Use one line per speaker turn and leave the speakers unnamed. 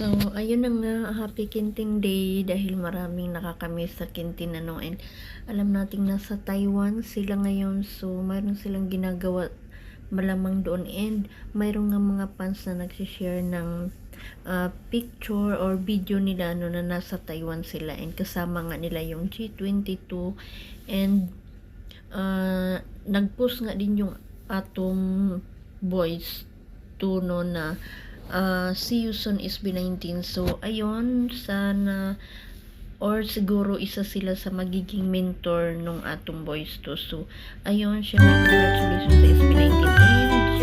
So, ayun na nga, happy Kinting Day dahil maraming nakakamiss sa Kintin ano and alam nating nasa Taiwan sila ngayon so mayroon silang ginagawa malamang doon. And mayroon nga mga fans na nagsishare ng ah, picture or video nila ano na nasa Taiwan sila. And kasama nga nila yung G22 and ah, nag-post nga din yung Atom Boys 2 no na uh, see you soon SB19 so ayun sana or siguro isa sila sa magiging mentor nung Atom Boys to. So ayun syempre congratulations sa SB19 and